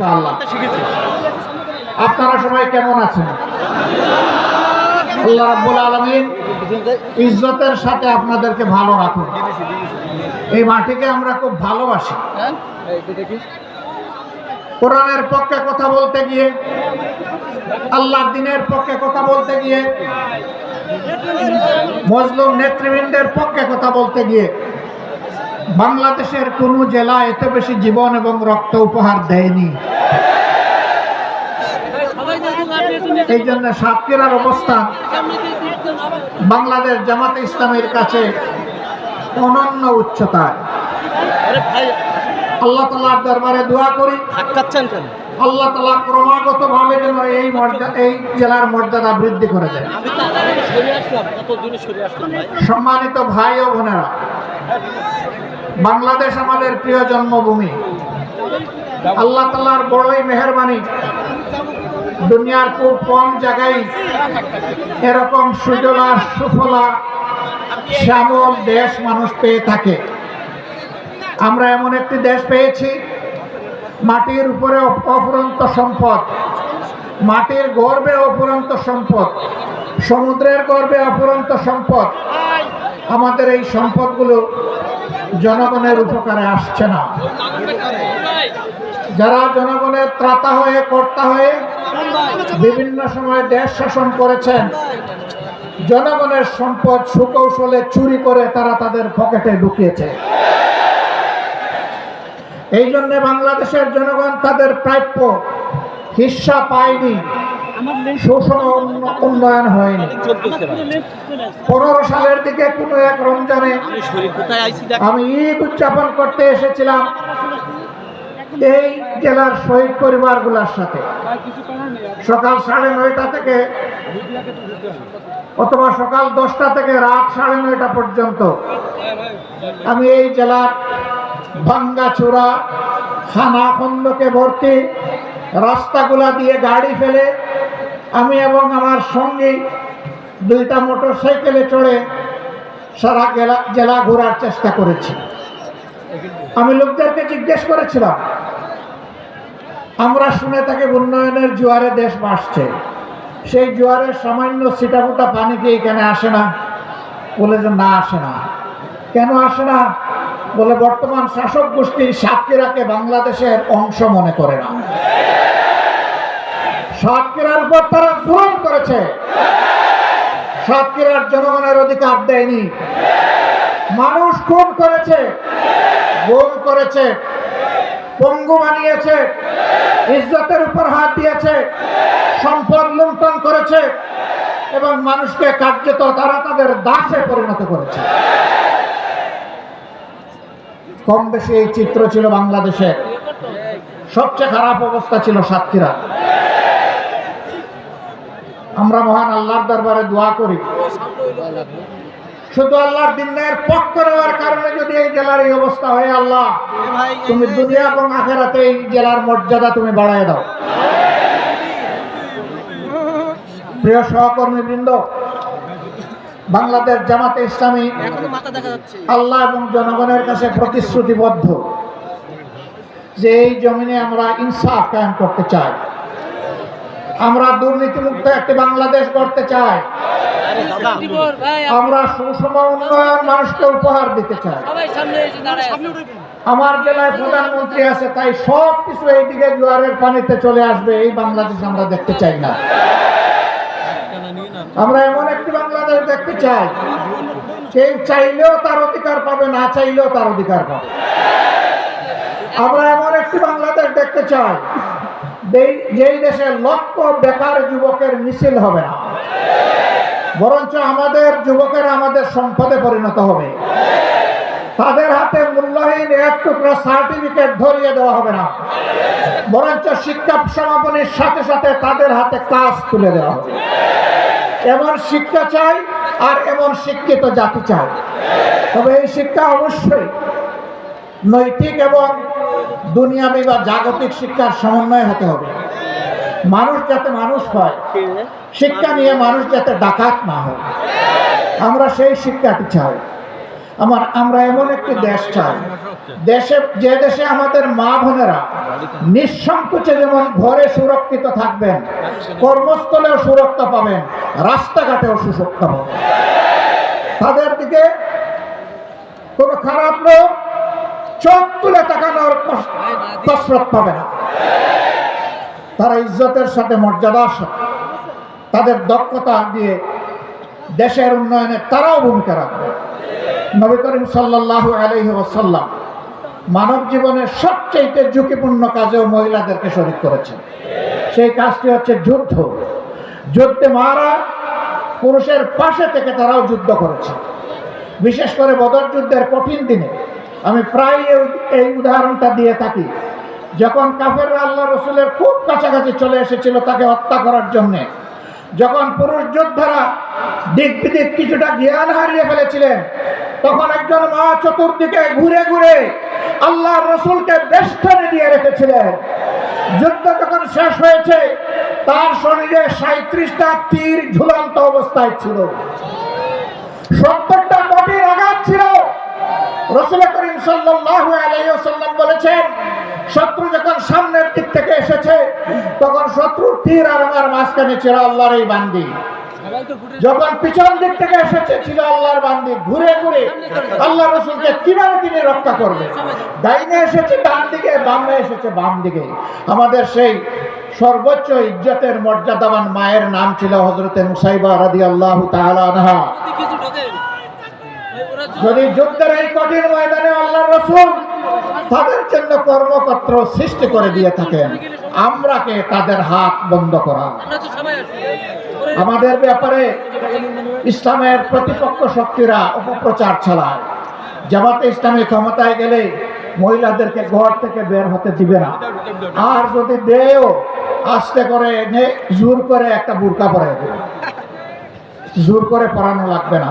ইনশাআল্লাহ। আপনারা সবাই কেমন আছেন? আল্লাহ রাব্বুল আলামিন ইজ্জতের সাথে আপনাদেরকে ভালো রাখুন। এই মাটিকে আমরা খুব ভালোবাসি। কোরআনের পক্ষে কথা বলতে গিয়ে আল্লাহর দিনের পক্ষে কথা বলতে গিয়ে মজলুম নেতৃবৃন্দের পক্ষে কথা বলতে গিয়ে বাংলাদেশের কোন জেলা এত বেশি জীবন এবং রক্ত উপহার দেয়নি। এই জন্য সাতক্ষীরার অবস্থান বাংলাদেশ জামাতে ইসলামের কাছে অনন্য উচ্চতায়। আল্লাহ তালার দরবারে দোয়া করি। আল্লাহ তালা ক্রমাগত ভাবে যেন এই মর্যাদা এই জেলার মর্যাদা বৃদ্ধি করে ভাই সম্মানিত ভাই ও বোনেরা বাংলাদেশ আমাদের প্রিয় জন্মভূমি। আল্লাহ তালার বড়ই মেহরবানি। দুনিয়ার খুব কম জায়গায় এরকম সুজলা সুফলা, শ্যামল দেশ মানুষ পেয়ে থাকে। আমরা এমন একটি দেশ পেয়েছি, মাটির উপরে অফুরন্ত সম্পদ। মাটির গর্বে অফুরন্ত সম্পদ। সমুদ্রের গর্বে অফুরন্ত সম্পদ। আমাদের এই সম্পদগুলো জনগণের উপকারে আসছে না। যারা জনগণের ত্রাতা হয়ে, কর্তা হয়ে বিভিন্ন সময় দেশ শাসন করেছেন, জনগণের সম্পদ সুকৌশলে চুরি করে তারা তাদের পকেটে ঢুকিয়েছে এই জন্য বাংলাদেশের জনগণ তাদের প্রাপ্য হিস্সা পায়নি। শোষণ উন্নয়ন হয়নি। পনেরো সালের দিকে কোনো এক রমজানে আমি ঈদ উদযাপন করতে এসেছিলাম এই জেলার শহীদ পরিবারগুলোর সাথে। সকাল সাড়ে নয়টা থেকে অথবা সকাল দশটা থেকে রাত সাড়ে নয়টা পর্যন্ত আমি এই জেলার ভাঙ্গাচূড়া খানা খন্দকে ভর্তি, রাস্তাগুলা দিয়ে গাড়ি ফেলে আমি এবং আমার সঙ্গী দুইটা মোটর সাইকেলে চড়ে সারা জেলা জেলা ঘোরার চেষ্টা করেছি। আমি লোকদেরকে জিজ্ঞেস করেছিলাম, আমরা শুনে থাকি উন্নয়নের জোয়ারে দেশ বাসছে সেই জোয়ারের সামান্য সিটাফুটা পানি কি এখানে আসে না? বলে যে না, আসে না। কেন আসে না? বলে বর্তমান শাসক গোষ্ঠী সাতক্ষীরাকে বাংলাদেশের অংশ মনে করে না। সাতক্ষীরার উপর তারা জুলুম করেছে। সাতক্ষীরার জনগণের অধিকার দেয়নি। মানুষ খুন করেছে। গুম করেছে। পঙ্গু বানিয়েছে। ইজ্জতের উপর হাত দিয়েছে। সম্পদ লুণ্ঠন করেছে। এবং মানুষকে কার্যত তারা তাদের দাসে পরিণত করেছে। কম বেশি এই চিত্র ছিল বাংলাদেশের সবচেয়ে খারাপ অবস্থা ছিল সাতক্ষীরা। আমরা মহান আল্লাহর দরবারে দোয়া করি। শুধু আল্লাহর দিনের পক্ষ নেওয়ার কারণে যদি এই জেলার এই অবস্থা হয় আল্লাহ তুমি দুনিয়া এবং আখেরাতে এই জেলার মর্যাদা তুমি বাড়ায় দাও। প্রিয় সহকর্মী বৃন্দ বাংলাদেশ জামাতে ইসলামী আল্লাহ এবং জনগণের কাছে প্রতিশ্রুতিবদ্ধ যে এই জমিনে আমরা ইনসাফ কায়েম করতে চাই। আমরা দুর্নীতিমুক্ত একটি বাংলাদেশ গড়তে চাই। আমরা সুষম উন্নয়ন মানুষকে উপহার দিতে চাই। সবাই সামনে এসে দাঁড়ায় আমার জেলায় প্রধানমন্ত্রী আছে তাই সব কিছু এইদিকে জোয়ারের পানিতে চলে আসবে এই বাংলাদেশ আমরা দেখতে চাই না। আমরা এমন একটি বাংলাদেশ দেখতে চাই সেই চাইলেও তার অধিকার পাবে না চাইলেও তার অধিকার পাবে। আমরা এমন একটি বাংলাদেশ দেখতে চাই যেই- দেশে লক্ষ বেকার যুবকের মিছিল হবে না, বরঞ্চ আমাদের যুবকের আমাদের সম্পদে পরিণত হবে। তাদের হাতে মূল্যহীন এক টুকরো সার্টিফিকেট ধরিয়ে দেওয়া হবে না, বরঞ্চ শিক্ষা সমাপনীর সাথে সাথে তাদের হাতে কাজ তুলে দেওয়া হবে। এমন শিক্ষা চাই আর এমন শিক্ষিত জাতি চাই। তবে এই শিক্ষা অবশ্যই নৈতিক এবং দুনিয়াবী বা জাগতিক শিক্ষার সমন্বয় হতে হবে। মানুষ যাতে মানুষ হয়, শিক্ষা নিয়ে মানুষ যাতে ডাকাত না হয়, আমরা সেই শিক্ষাটি চাই। আমার, আমরা এমন একটি দেশ চাই, দেশে, যে দেশে আমাদের মা বোনেরা নিঃসংকোচে যেমন ঘরে সুরক্ষিত থাকবেন, কর্মস্থলেও সুরক্ষা পাবেন, রাস্তাঘাটেও সুরক্ষা পাবেন। তাদের দিকে কোনো খারাপ লোক চোখ তুলে তাকানোর কস- কসরত পাবে না। তারা ইজ্জতের সাথে, মর্যাদার সাথে, তাদের দক্ষতা দিয়ে দেশের উন্নয়নে তারাও ভূমিকা রাখবে। নবী করিম সাল্লাহ আলহি ওসাল্লাম মানব জীবনের সবচেয়ে ঝুঁকিপূর্ণ কাজেও মহিলাদেরকে শরিক করেছেন। সেই কাজটি হচ্ছে যুদ্ধ। যুদ্ধে মারা পুরুষের পাশে থেকে তারাও যুদ্ধ করেছে। বিশেষ করে বদর যুদ্ধের কঠিন দিনে আমি প্রায় এই- উদাহরণটা দিয়ে থাকি। যখন কাফের আল্লাহ রসুলের খুব কাছাকাছি চলে এসেছিল তাকে হত্যা করার জন্যে, যখন পুরুষ যোদ্ধারা দিক বিদিক কিছুটা জ্ঞান হারিয়ে ফেলেছিলেন, তখন একজন মা চতুর্দিকে ঘুরে ঘুরে আল্লাহ রসুলকে বেষ্টনে দিয়ে রেখেছিলেন। যুদ্ধ যখন শেষ হয়েছে, তার শরীরে সাঁত্রিশটা তীর ঝুলন্ত অবস্থায় ছিল। সত্তরটা কঠিন আঘাত ছিল। রসুল করিম সাল্লাল্লাহু আলাইহি ওয়াসাল্লাম বলেছেন, শত্রু যখন সামনের দিক থেকে এসেছে, তখন শত্রুর তীর আর আমার মাঝখানে ছিল আল্লাহর এই বান্দি। যখন পিছন দিক থেকে এসেছে, ছিল আল্লাহর বান্দি। ঘুরে ঘুরে আল্লাহ রসুলকে কীভাবে তিনি রক্ষা করবে? ডাইনে এসেছে, ডান দিকে, বামে এসেছে, বাম দিকে। আমাদের সেই সর্বোচ্চ ইজ্জতের মর্যাদাবান মায়ের নাম ছিল হজরতে মুসাইবা রাদি আল্লাহ ওরা যদি যুদ্ধের এই কঠিন ময়দানে আল্লাহ রসুল তাদের জন্য কর্মপত্র সৃষ্টি করে দিয়ে থাকেন আমরা কে তাদের হাত বন্ধ করা? আমাদের ব্যাপারে ইসলামের প্রতিপক্ষ শক্তিরা অপপ্রচার চালায়। জামাতে ইসলামী ক্ষমতায় গেলে মহিলাদেরকে ঘর থেকে বের হতে দিবে না। আর যদি দেও আস্তে করে এনে জোর করে একটা বুরকা পরে দেবে। জোর করে পড়ানো লাগবে না।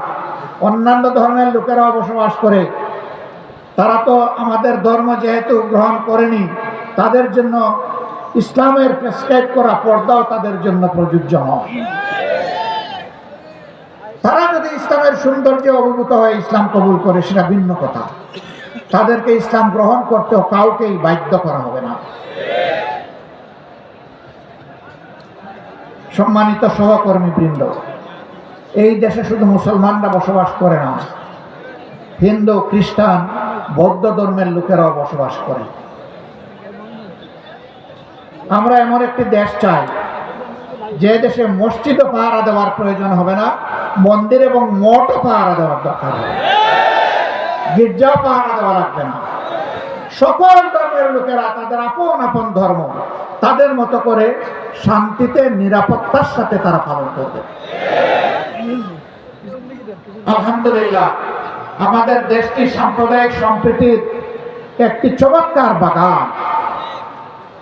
অন্যান্য ধর্মের লোকেরাও বসবাস করে। তারা তো আমাদের ধর্ম যেহেতু গ্রহণ করেনি, তাদের জন্য ইসলামের প্রেসক্রাইব করা পর্দাও তাদের জন্য প্রযোজ্য নয়। তারা যদি ইসলামের সৌন্দর্যে অভিভূত হয়ে ইসলাম কবুল করে, সেটা ভিন্ন কথা। তাদেরকে ইসলাম গ্রহণ করতেও কাউকেই বাধ্য করা হবে না। সম্মানিত সহকর্মী বৃন্দ এই দেশে শুধু মুসলমানরা বসবাস করে না, হিন্দু, খ্রিস্টান, বৌদ্ধ ধর্মের লোকেরাও বসবাস করে। আমরা এমন একটি দেশ চাই, যে দেশে মসজিদও পাহারা দেওয়ার প্রয়োজন হবে না, মন্দির এবং মঠও পাহারা দেওয়ার দরকার হবে। গির্জাও পাহারা দেওয়া লাগবে না। সকল ধর্মের লোকেরা, তাদের আপন আপন ধর্ম, তাদের মতো করে শান্তিতে, নিরাপত্তার সাথে তারা পালন করবে। আলহামদুলিল্লাহ, আমাদের দেশটি সাম্প্রদায়িক সম্প্রীতির একটি চমৎকার বাগান।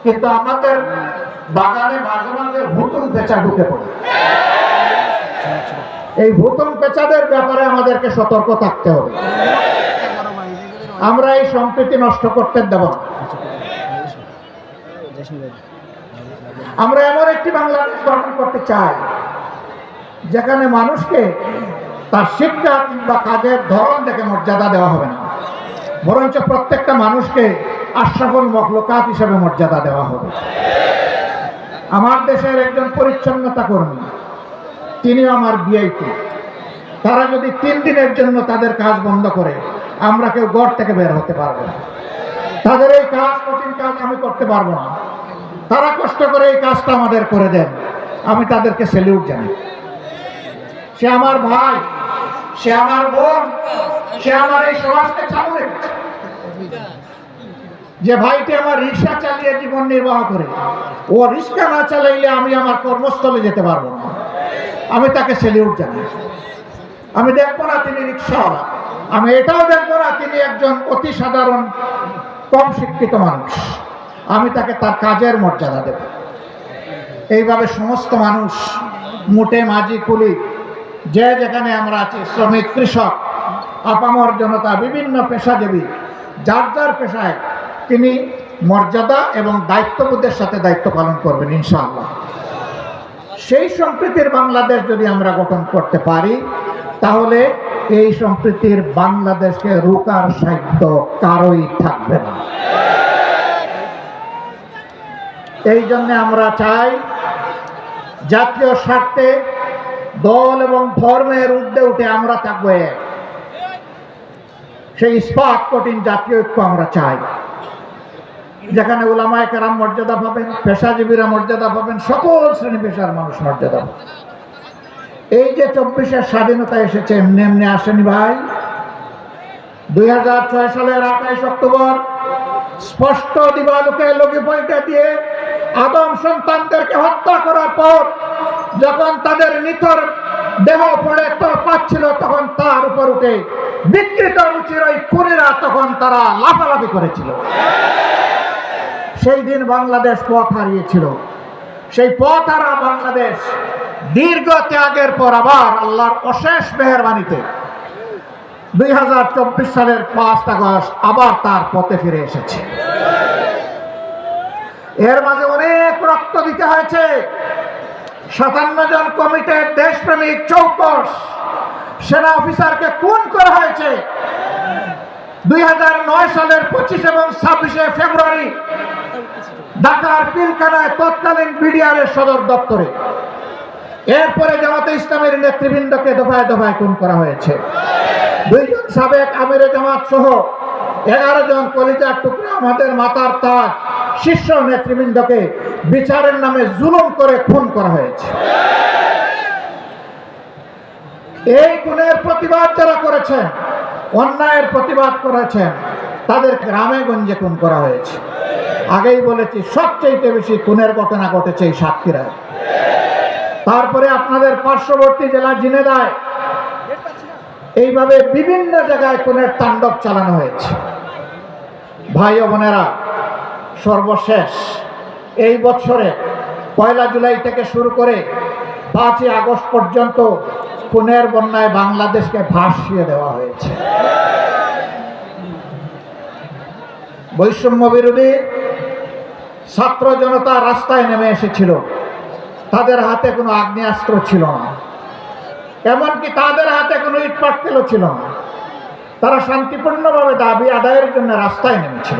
কিন্তু আমাদের বাগানে মাঝে মাঝে ভুতুম পেঁচা ঢুকে পড়ে। এই ভুতুম পেঁচাদের ব্যাপারে আমাদেরকে সতর্ক থাকতে হবে। আমরা এই সম্প্রীতি নষ্ট করতে দেব না। আমরা এমন একটি বাংলাদেশ গঠন করতে চাই, যেখানে মানুষকে তার শিক্ষা কিংবা কাজের ধরন দেখে মর্যাদা দেওয়া হবে না। বরঞ্চ প্রত্যেকটা মানুষকে আশ্রাফল মখলকাত হিসেবে মর্যাদা দেওয়া হবে। আমার দেশের একজন পরিচ্ছন্নতা কর্মী, তিনিও আমার বিআইপি। তারা যদি তিন দিনের জন্য তাদের কাজ বন্ধ করে, আমরা কেউ গড় থেকে বের হতে পারব না। তাদের এই কাজ, কঠিন কাজ আমি করতে পারব না। তারা কষ্ট করে এই কাজটা আমাদের করে দেন। আমি তাদেরকে সেলিউট জানাই। সে আমার ভাই, সে আমার বোন, সে আমার এই সমাজকে চালু যে ভাইটি আমার রিক্সা চালিয়ে জীবন নির্বাহ করে, ও রিক্সা না চালাইলে আমি আমার কর্মস্থলে যেতে পারব না। আমি তাকে সেলিউট জানাই। আমি দেখব না তিনি রিক্সাওয়ালা। আমি এটাও দেখব না তিনি একজন অতি সাধারণ, কম শিক্ষিত মানুষ। আমি তাকে তার কাজের মর্যাদা দেব। এইভাবে সমস্ত মানুষ, মুটে, মাঝি, কুলি যে যেখানে আমরা আছি, শ্রমিক, কৃষক, আপামর জনতা, বিভিন্ন পেশাজীবী, যার যার পেশায় তিনি মর্যাদা এবং দায়িত্ববোধের সাথে দায়িত্ব পালন করবেন, ইনশাআল্লাহ। সেই সম্প্রীতির বাংলাদেশ যদি আমরা গঠন করতে পারি, তাহলে এই সম্প্রীতির বাংলাদেশকে রুকার সাহিত্য কারোই থাকবে না। এই জন্য আমরা চাই জাতীয় স্বার্থে দল এবং ধর্মের ঊর্ধ্বে উঠে আমরা থাকব এক। সেই ইস্পাত কঠিন জাতীয় ঐক্য আমরা চাই। যেখানে ওলামায় কেরাম মর্যাদা পাবেন, পেশাজীবীরা মর্যাদা পাবেন, সকল শ্রেণি পেশার মানুষ মর্যাদা পাবেন। এই যে চব্বিশের স্বাধীনতা এসেছে, এমনি এমনি আসেনি ভাই। দুই হাজার ছয় সালের আঠাইশ অক্টোবর, স্পষ্ট দিবালুকে লগি পয়টা দিয়ে আদম সন্তানদেরকে হত্যা করার পর যখন তাদের নিথর দেহ পড়ে তো পাচ্ছিল তখন তার উপর উঠে বিকৃত রুচির ওই খুনিরা তখন তারা লাফালাফি করেছিল। সেই দিন বাংলাদেশ পথ হারিয়েছিল। সেই পথ হারা বাংলাদেশ দীর্ঘ ত্যাগের পর আবার আল্লাহর অশেষ মেহরবানিতে দুই হাজার চব্বিশ সালের পাঁচ আগস্ট আবার তার পথে ফিরে এসেছে। এর মাঝে অনেক রক্ত দিতে হয়েছে। সাতান্ন জন কমিটির দেশপ্রেমিক চৌকস সেনা অফিসারকে খুন করা হয়েছে। দুই হাজার নয় সালের পঁচিশ এবং ছাব্বিশে ফেব্রুয়ারি ঢাকার পিলখানায় তৎকালীন বিডিআরের সদর দপ্তরে। এরপরে জামাতে ইসলামের নেতৃবৃন্দকে দফায় দফায় খুন করা হয়েছে। দুইজন সাবেক আমিরে জামাত সহ এগারো জন কলিজার টুকরা আমাদের মাতার তাজ শীর্ষ নেতৃবৃন্দকে বিচারের নামে জুলুম করে খুন করা হয়েছে। এই খুনের প্রতিবাদ যারা করেছেন, অন্যায়ের প্রতিবাদ করেছেন, তাদের গ্রামে গঞ্জে খুন করা হয়েছে। আগেই বলেছি, সবচেয়ে বেশি খুনের ঘটনা ঘটেছে এই সাতক্ষীরায়। তারপরে আপনাদের পার্শ্ববর্তী জেলা জিনেদায়, এইভাবে বিভিন্ন জায়গায় খুনের তাণ্ডব চালানো হয়েছে। ভাই ও বোনেরা, সর্বশেষ এই বছরে পয়লা জুলাই থেকে শুরু করে পাঁচই আগস্ট পর্যন্ত খুনের বন্যায় বাংলাদেশকে ভাসিয়ে দেওয়া হয়েছে। বৈষম্য বিরোধী ছাত্র জনতা রাস্তায় নেমে এসেছিল। তাদের হাতে কোনো আগ্নেয়াস্ত্র ছিল না। এমনকি তাদের হাতে কোনো ইট পাটকেলও ছিল না। তারা শান্তিপূর্ণভাবে দাবি আদায়ের জন্য রাস্তায় নেমেছিল।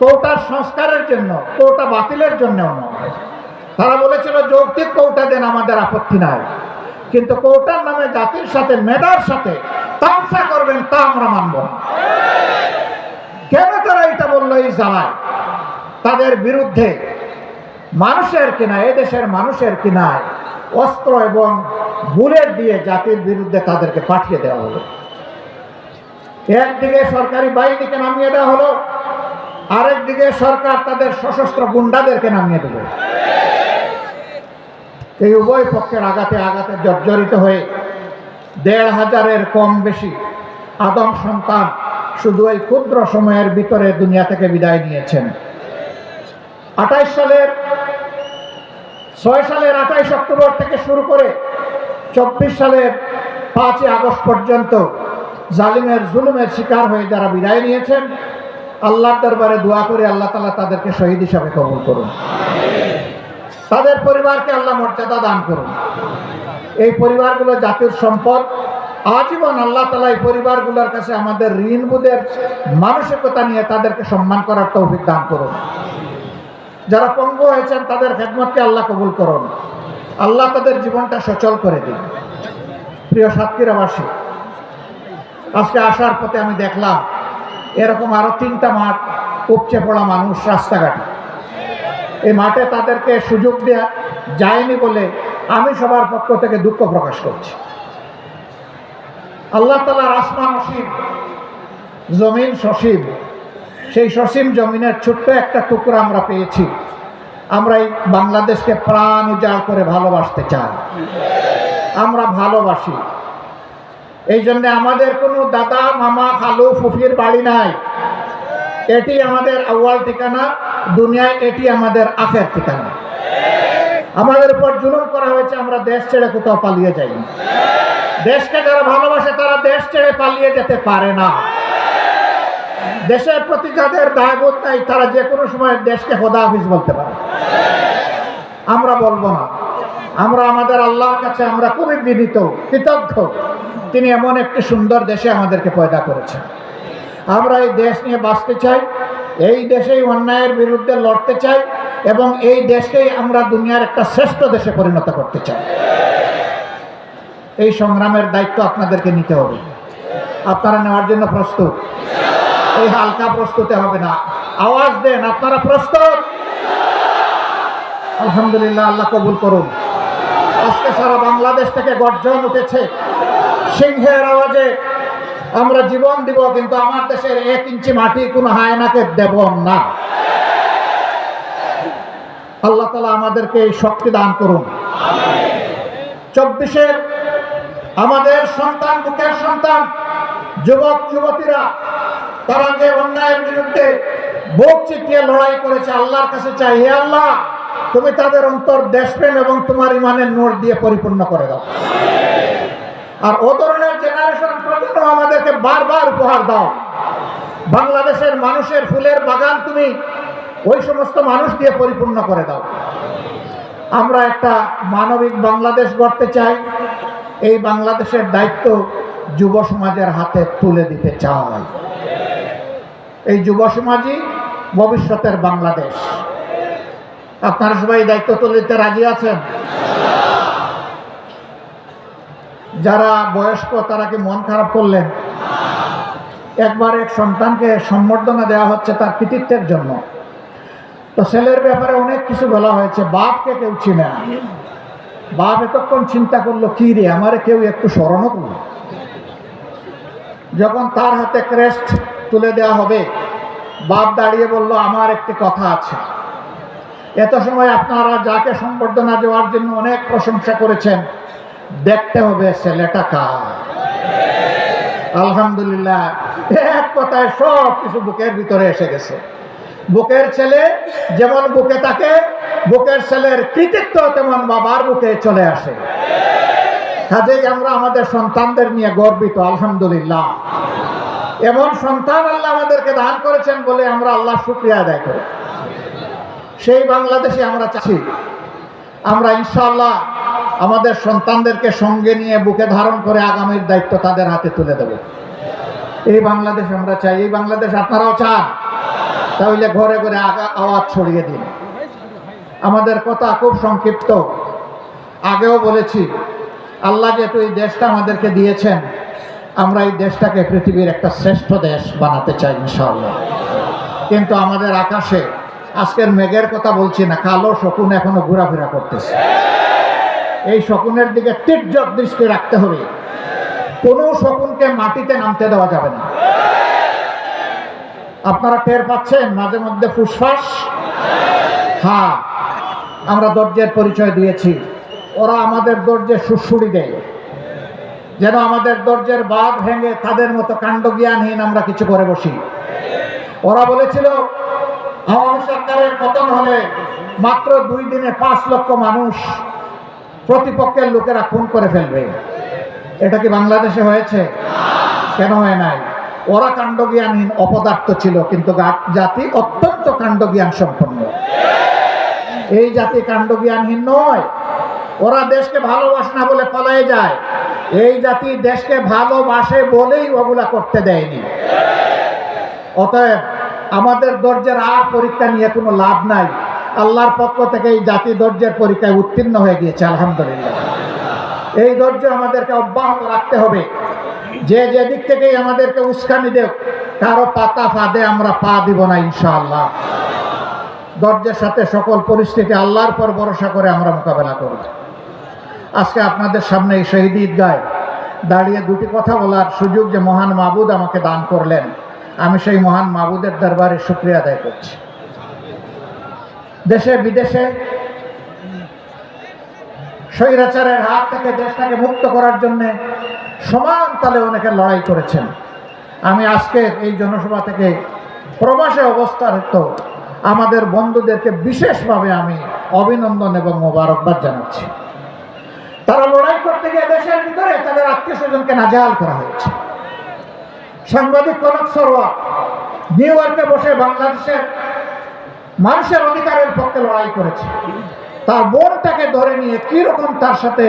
কৌটার সংস্কারের জন্য, কৌটা বাতিলের জন্যও নয়। তারা বলেছিল, যৌক্তিক কৌটা দেন, আমাদের আপত্তি নাই। কিন্তু কৌটার নামে জাতির সাথে, মেধার সাথে তামসা করবেন তা আমরা মানব না। কেন তারা এটা বলল এই জ্বালায় তাদের বিরুদ্ধে মানুষের কিনা এদেশের মানুষের কিনায় অস্ত্র এবং বুলেট দিয়ে জাতির বিরুদ্ধে তাদেরকে পাঠিয়ে দেওয়া হলো। একদিকে সরকারি বাহিনীকে নামিয়ে দেওয়া হলো আরেকদিকে সরকার তাদের সশস্ত্র গুন্ডাদেরকে নামিয়ে দেবে। এই উভয় পক্ষের আঘাতে আঘাতে জর্জরিত হয়ে দেড় হাজারের কম বেশি আদম সন্তান শুধু এই ক্ষুদ্র সময়ের ভিতরে দুনিয়া থেকে বিদায় নিয়েছেন। আঠাইশ সালের, ছয় সালের আঠাইশ অক্টোবর থেকে শুরু করে চব্বিশ সালের পাঁচই আগস্ট পর্যন্ত জালিমের জুলুমের শিকার হয়ে যারা বিদায় নিয়েছেন আল্লাহর দরবারে দোয়া করে আল্লাহ তালা তাদেরকে শহীদ হিসাবে কবুল করুন। তাদের পরিবারকে আল্লাহ মর্যাদা দান করুন। এই পরিবারগুলো জাতির সম্পদ। আজীবন আল্লাহ তালা এই পরিবারগুলোর কাছে আমাদের ঋণবোধের মানসিকতা নিয়ে তাদেরকে সম্মান করার তৌফিক দান করুন। যারা পঙ্গু হয়েছেন, তাদের খেদমতকে আল্লাহ কবুল করুন। আল্লাহ তাদের জীবনটা সচল করে দিন। প্রিয় সাতক্ষীরাবাসী, আজকে আসার পথে আমি দেখলাম এরকম আরও তিনটা মাঠ উপচে পড়া মানুষ রাস্তাঘাটে। এই মাঠে তাদেরকে সুযোগ দেওয়া যায়নি বলে আমি সবার পক্ষ থেকে দুঃখ প্রকাশ করছি। আল্লাহ তালার আসমান অসীম, জমিন সসীম, সেই সসীম জমিনের ছোট্ট একটা টুকরা আমরা পেয়েছি। আমরা এই বাংলাদেশকে প্রাণ উজাড় করে ভালোবাসতে চাই। আমরা ভালোবাসি। এই জন্য আমাদের কোনো দাদা, মামা, খালু, ফুফির বাড়ি নাই। এটি আমাদের আউয়াল ঠিকানা, দুনিয়ায় এটি আমাদের আখের ঠিকানা। আমাদের উপর জুলুম করা হয়েছে, আমরা দেশ ছেড়ে কোথাও পালিয়ে যাই দেশকে যারা ভালোবাসে, তারা দেশ ছেড়ে পালিয়ে যেতে পারে না। দেশের প্রতি যাদের দায়বোধ নাই, তারা যে কোনো সময় দেশকে হোদা হাফিজ বলতে পারে। আমরা বলব না। আমরা আমাদের আল্লাহর কাছে আমরা খুবই বিনীত, কৃতজ্ঞ। তিনি এমন একটি সুন্দর দেশে আমাদেরকে পয়দা করেছেন। আমরা এই দেশ নিয়ে বাঁচতে চাই, এই দেশেই অন্যায়ের বিরুদ্ধে লড়তে চাই এবং এই দেশকেই আমরা দুনিয়ার একটা শ্রেষ্ঠ দেশে পরিণত করতে চাই। এই সংগ্রামের দায়িত্ব আপনাদেরকে নিতে হবে। আপনারা নেওয়ার জন্য প্রস্তুত। এই হালকা প্রস্তুতে হবে না। আওয়াজ দেন, আপনারা প্রস্তুত? আলহামদুলিল্লাহ, আল্লাহ কবুল করুন। আজকে সারা বাংলাদেশ থেকে গর্জন উঠেছে। সিংহের আওয়াজে আমরা জীবন দিব, কিন্তু আমার দেশের এক ইঞ্চি মাটি কোনো হায়নাকে দেব না। আল্লাহ তালা আমাদেরকে এই শক্তি দান করুন। চব্বিশের আমাদের সন্তান, বুকের সন্তান, যুবক, যুবতীরা, তারা যে অন্যায়ের বিরুদ্ধে বুক চিটিয়ে লড়াই করেছে। আল্লাহর কাছে চাই, হে আল্লাহ তুমি তাদের অন্তর দেশপ্রেম এবং তোমার ইমানের নোট দিয়ে পরিপূর্ণ করে দাও। আর ও ধরনের জেনারেশন প্রজন্ম আমাদেরকে বারবার উপহার দাও। বাংলাদেশের মানুষের ফুলের বাগান তুমি ওই সমস্ত মানুষ দিয়ে পরিপূর্ণ করে দাও। আমরা একটা মানবিক বাংলাদেশ গড়তে চাই। এই বাংলাদেশের দায়িত্ব যুব সমাজের হাতে তুলে দিতে চাই। এই যুব সমাজই ভবিষ্যতের বাংলাদেশ। আপনারা সবাই দায়িত্ব তুলে দিতে রাজি আছেন? যারা বয়স্ক, তারা কি মন খারাপ করলেন? একবার এক সন্তানকে সম্বর্ধনা দেওয়া হচ্ছে তার কৃতিত্বের জন্য। তো ছেলের ব্যাপারে অনেক কিছু বলা হয়েছে, বাপকে কেউ চিনে বাপ এতক্ষণ চিন্তা করল, কি রে, আমারে কেউ একটু স্মরণও করল? যখন তার হাতে ক্রেস্ট তুলে দেওয়া হবে, বাপ দাঁড়িয়ে বলল, আমার একটি কথা আছে। এত সময় আপনারা যাকে সম্বর্ধনা দেওয়ার জন্য অনেক প্রশংসা করেছেন, দেখতে হবে ছেলেটা কার। আলহামদুলিল্লাহ, এক কথায় সব কিছু বুকের ভিতরে এসে গেছে। বুকের ছেলে যেমন বুকে থাকে বুকের ছেলের কৃতিত্ব তেমন বাবার বুকে চলে আসে। কাজেই আমরা আমাদের সন্তানদের নিয়ে গর্বিত, আলহামদুলিল্লাহ। এমন সন্তান আল্লাহ আমাদেরকে দান করেছেন বলে আমরা আল্লাহ শুক্রিয়া আদায় করি। সেই বাংলাদেশে আমরা চাচ্ছি। আমরা ইনশাল্লাহ আমাদের সন্তানদেরকে সঙ্গে নিয়ে বুকে ধারণ করে আগামীর দায়িত্ব তাদের হাতে তুলে দেব। এই বাংলাদেশ আমরা চাই। এই বাংলাদেশ আপনারাও চান। তাহলে ঘরে ঘরে আওয়াজ ছড়িয়ে দিন। আমাদের কথা খুব সংক্ষিপ্ত। আগেও বলেছি, আল্লাহ যেহেতু এই দেশটা আমাদেরকে দিয়েছেন, আমরা এই দেশটাকে পৃথিবীর একটা শ্রেষ্ঠ দেশ বানাতে চাই ইনশাআল্লাহ। কিন্তু আমাদের আকাশে আজকের মেঘের কথা বলছি না, কালো শকুন এখনও ঘোরাফেরা করতেছে। এই শকুনের দিকে তীর্যক দৃষ্টি রাখতে হবে। কোনো শকুনকে মাটিতে নামতে দেওয়া যাবে না। আপনারা টের পাচ্ছেন, মাঝে মধ্যে ফুসফাস? হ্যাঁ আমরা দর্জের পরিচয় দিয়েছি। ওরা আমাদের দরজে সুড়সুড়ি দেয়। যেন আমাদের দরজের বাদ ভেঙে তাদের মতো কাণ্ডজ্ঞানহীন আমরা কিছু করে বসি। ওরা বলেছিল আওয়ামী সরকারের পতন হলে মাত্র দুই দিনে পাঁচ লক্ষ মানুষ প্রতিপক্ষের লোকেরা খুন করে ফেলবে। এটা কি বাংলাদেশে হয়েছে? কেন হয় নাই? ওরা কাণ্ডজ্ঞানহীন, অপদার্থ ছিল, কিন্তু জাতি অত্যন্ত কাণ্ডজ্ঞান সম্পন্ন। এই জাতি কাণ্ডজ্ঞানহীন নয়। ওরা দেশকে ভালোবাসে না বলে পলায় যায়। এই জাতি দেশকে ভালোবাসে বলেই ওগুলা করতে দেয়নি। অতএব আমাদের দরজের আর পরীক্ষা নিয়ে কোনো লাভ নাই। আল্লাহর পক্ষ থেকে এই জাতি দরজের পরীক্ষায় উত্তীর্ণ হয়ে গিয়েছে, আলহামদুলিল্লাহ। এই ধৈর্য আমাদেরকে অব্যাহত রাখতে হবে। যে যে দিক থেকেই আমাদেরকে উস্কানি দেব কারও পাতা ফাঁদে আমরা পা দিব না, ইনশাআল্লাহ। ধৈর্যের সাথে সকল পরিস্থিতি আল্লাহর পর ভরসা করে আমরা মোকাবেলা করব। আজকে আপনাদের সামনে এই শহীদ ঈদগায় দাঁড়িয়ে দুটি কথা বলার সুযোগ যে মহান মাবুদ আমাকে দান করলেন। আমি সেই মহান মাবুদের দরবারে শুক্রিয়া আদায় করছি। দেশে, বিদেশে স্বৈরাচারের হাত থেকে দেশটাকে মুক্ত করার জন্য সমান তালে অনেকে লড়াই করেছেন। আমি আজকের এই জনসভা থেকে প্রবাসে অবস্থারত আমাদের বন্ধুদেরকে বিশেষভাবে আমি অভিনন্দন এবং মোবারকবাদ জানাচ্ছি। তারা লড়াই করতে গিয়ে দেশের ভিতরে তাদের আত্মীয় স্বজনকে নাজেহাল করা হয়েছে। সাংবাদিক কনক সরোয়ার নিউ ইয়র্কে বসে বাংলাদেশের মানুষের অধিকারের পক্ষে লড়াই করেছে। তার বোনটাকে ধরে নিয়ে কীরকম তার সাথে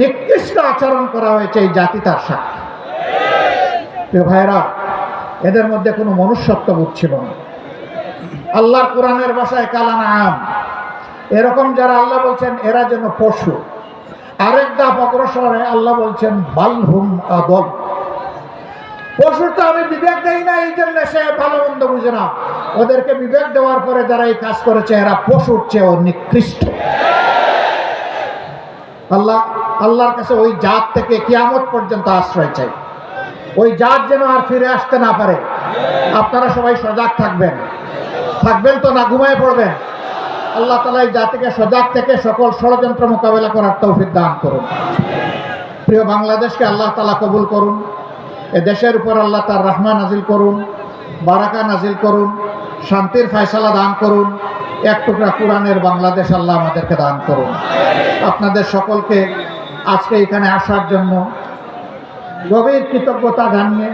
নিকৃষ্ট আচরণ করা হয়েছে এই জাতি তার সাথে ভাইরা এদের মধ্যে কোনো মনুষ্যত্ব বোধ ছিল না। আল্লাহর কোরআনের ভাষায় কালানা আম এরকম যারা আল্লাহ বলছেন, এরা যেন পশু। আরেক ধাপ অগ্রসরে আল্লাহ বলছেন বালহুম আদল পশুর তো আমি বিবেক দেই না, এই জন্য সে ভালো মন্দ বুঝে না। ওদেরকে বিবেক দেওয়ার পরে যারা এই কাজ করেছে, এরা পশুর চেয়েও নিকৃষ্ট। আল্লাহ, আল্লাহর কাছে ওই জাত থেকে কিয়ামত পর্যন্ত আশ্রয় চাই। ওই জাত যেন আর ফিরে আসতে না পারে। আপনারা সবাই সজাগ থাকবেন। থাকবেন তো না, ঘুমায় পড়বেন। আল্লাহ তালা এই জাতিকে সজাগ থেকে সকল ষড়যন্ত্র মোকাবেলা করার তৌফিক দান করুন। প্রিয় বাংলাদেশকে আল্লাহ তালা কবুল করুন। এ দেশের উপর আল্লাহ তার রহমা নাজিল করুন, বারাকা নাজিল করুন, শান্তির ফয়সালা দান করুন, এক টুকরা কোরআনের বাংলাদেশ আল্লাহ আমাদেরকে দান করুন। আপনাদের সকলকে আজকে এখানে আসার জন্য গভীর কৃতজ্ঞতা জানিয়ে,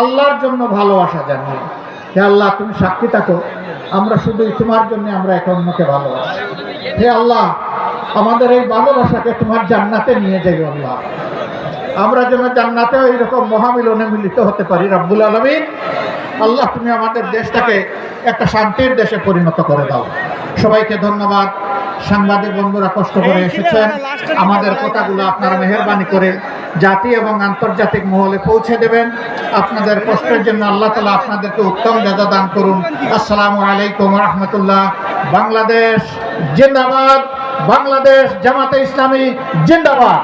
আল্লাহর জন্য ভালোবাসা জানিয়ে, হে আল্লাহ, তুমি সাক্ষী থাকো, আমরা শুধুই তোমার জন্য আমরা এক অন্যকে ভালোবাসি। হে আল্লাহ, আমাদের এই ভালোবাসাকে তোমার জান্নাতে নিয়ে যাই আল্লাহ। আমরা যেন জান্নাতেও এইরকম মহামিলনে মিলিত হতে পারি রব্বুল আলমিন। আল্লাহ তুমি আমাদের দেশটাকে একটা শান্তির দেশে পরিণত করে দাও। সবাইকে ধন্যবাদ। সাংবাদিক বন্ধুরা কষ্ট করে এসেছেন। আমাদের কথাগুলো আপনারা মেহরবানি করে জাতি এবং আন্তর্জাতিক মহলে পৌঁছে দেবেন। আপনাদের কষ্টের জন্য আল্লাহ তালা আপনাদেরকে উত্তম যাজা দান করুন। আসসালামু আলাইকুম রহমতুল্লাহ। বাংলাদেশ জিন্দাবাদ। বাংলাদেশ জামাতে ইসলামী জিন্দাবাদ।